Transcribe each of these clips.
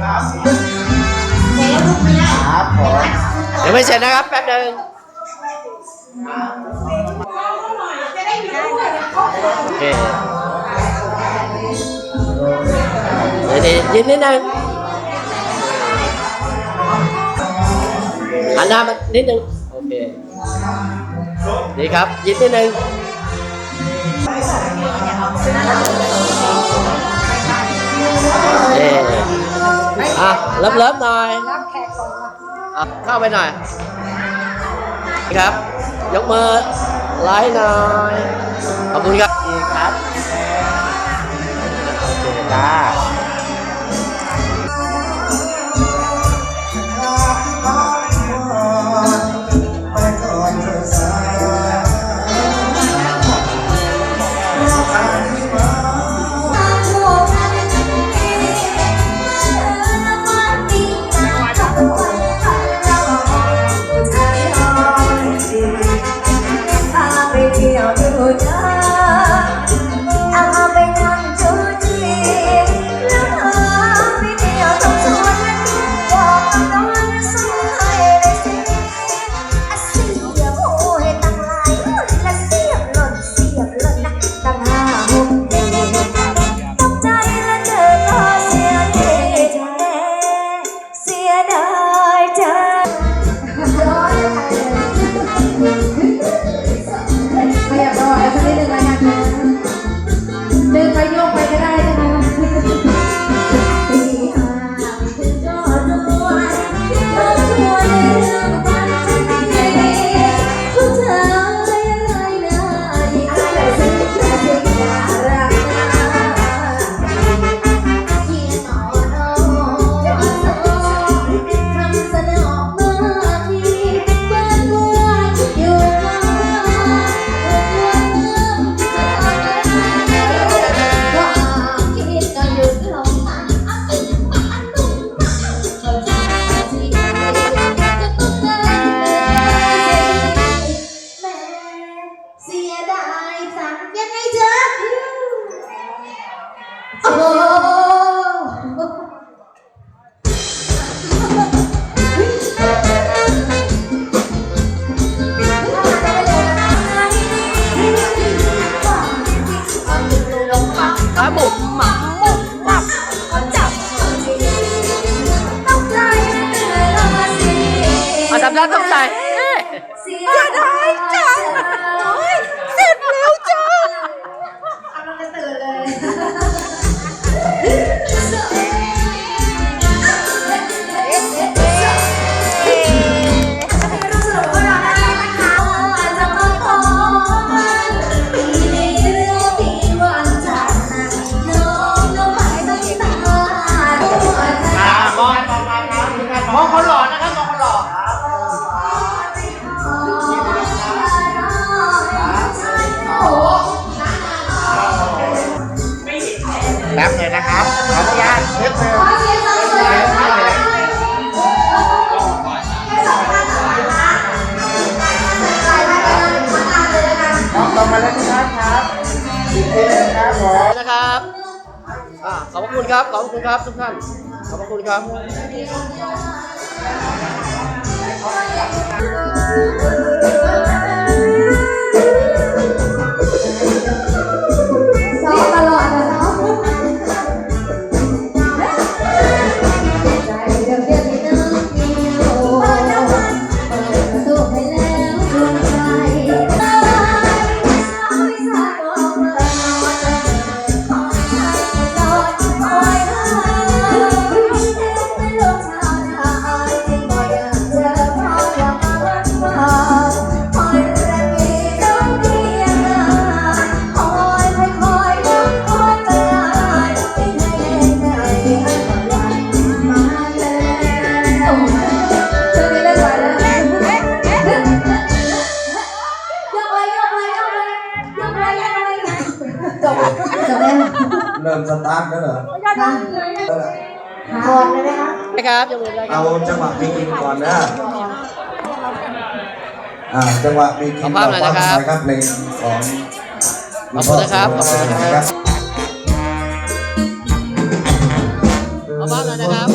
ครับผมเดี๋ยวไม่เสร็จนะครับแป๊บหนึงโอเคเดี๋ยวดียิ้มนิดนึงหันหน้ามานิดนึงโอเคดีครับยิ้มนิดนึงเอ๊ อะเลิฟเลิฟๆหน่อยอะเข้าไปหน่อยครับ ยกมือไลค์หน่อยขอบคุณครับดีครับโอเคจ้า แป๊บเลยนะครับขออนุญาตนิดนึงมองตรงมาเลยนะครับครับอีกทีหนึงครับผมนะครับอ่าขอบพระคุณครับ ขอบพระคุณครับทุกท่าน ขอบพระคุณครับ มสตาร์ทแล้วเหรอหมดเลยนะคะนะครับยกมือได้ครัเอาบจังหวะบีกินก่อนนะอ่าจังหวะบีกินขอภาพหน่อยนะครับครับเพลงของขอบคุณนะครับขอบคุณนะครับขอภาพหน่อยนะครับ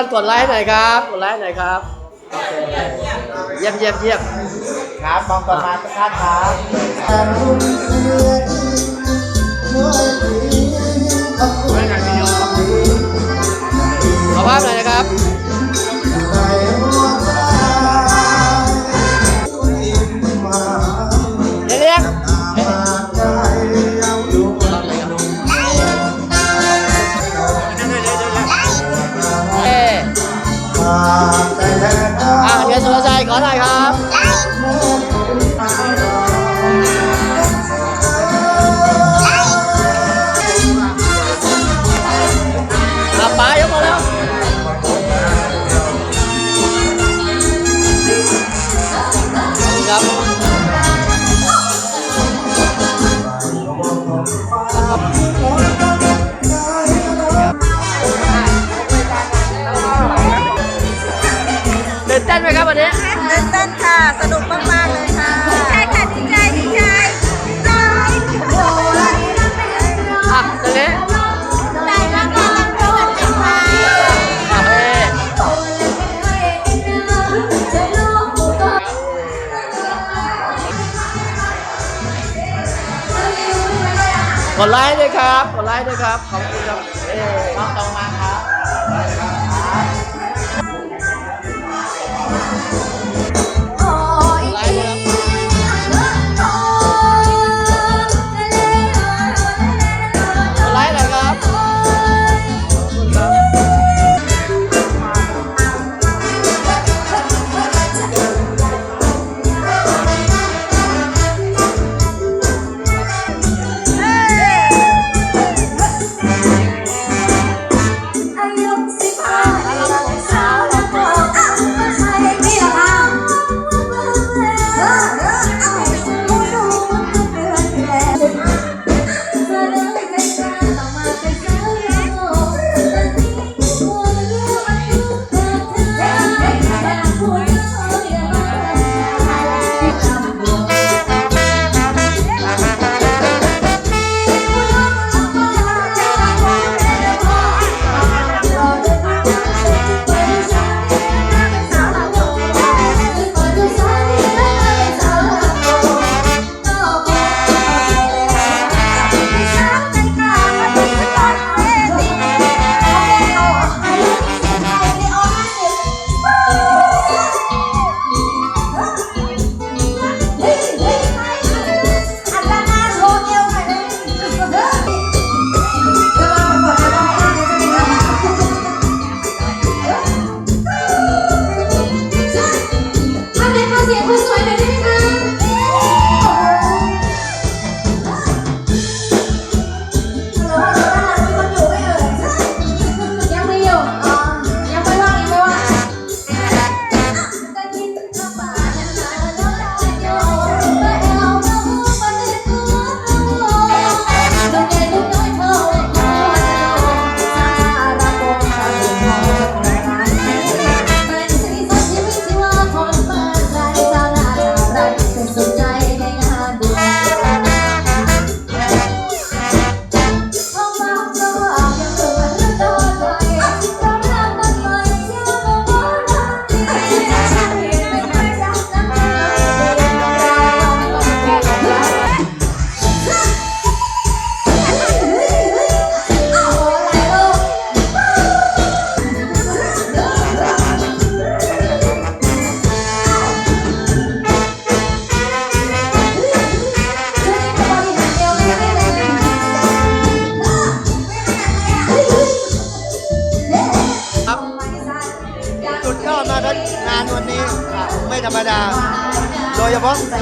ท่านกดไลค์หน่อยครับ กดไลค์หน่อยครับ เยี่ยมเยี่ยมเยี่ยมครับมองต่อมาทุกท่านครับขอภาพหน่อยนะครับ กดไลค์ด้วยครับ กดไลค์ด้วยครับ ขอบคุณครับเอ้ยมองตรงมาครับ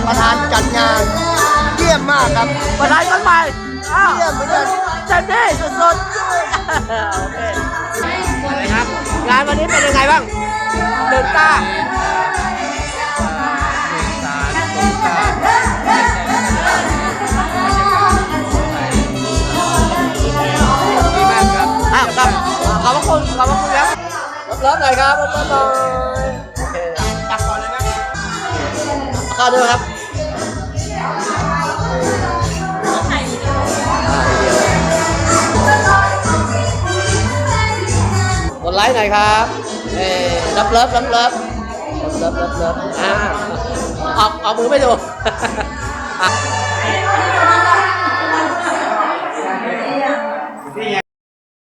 ประธานจัดงาน เยี่ยมมากครับประธานคนใหม่อ้าวเยี่ยมเหมือนกันเต็มที่สุดๆโอเคนะครับ งานวันนี้เป็นยังไงบ้างตื่นตาอ้าวครับขอบพระคุณขอบพระคุณครับรับรับหน่อยครับรับรับหน่อย ข้าด้วยครับอ่เดียวกดไลค์หน่อยครับเอ้รับเลิฟรับเลิฟรับเลิฟรับเลิฟอ่าออกออกมือไม่ถู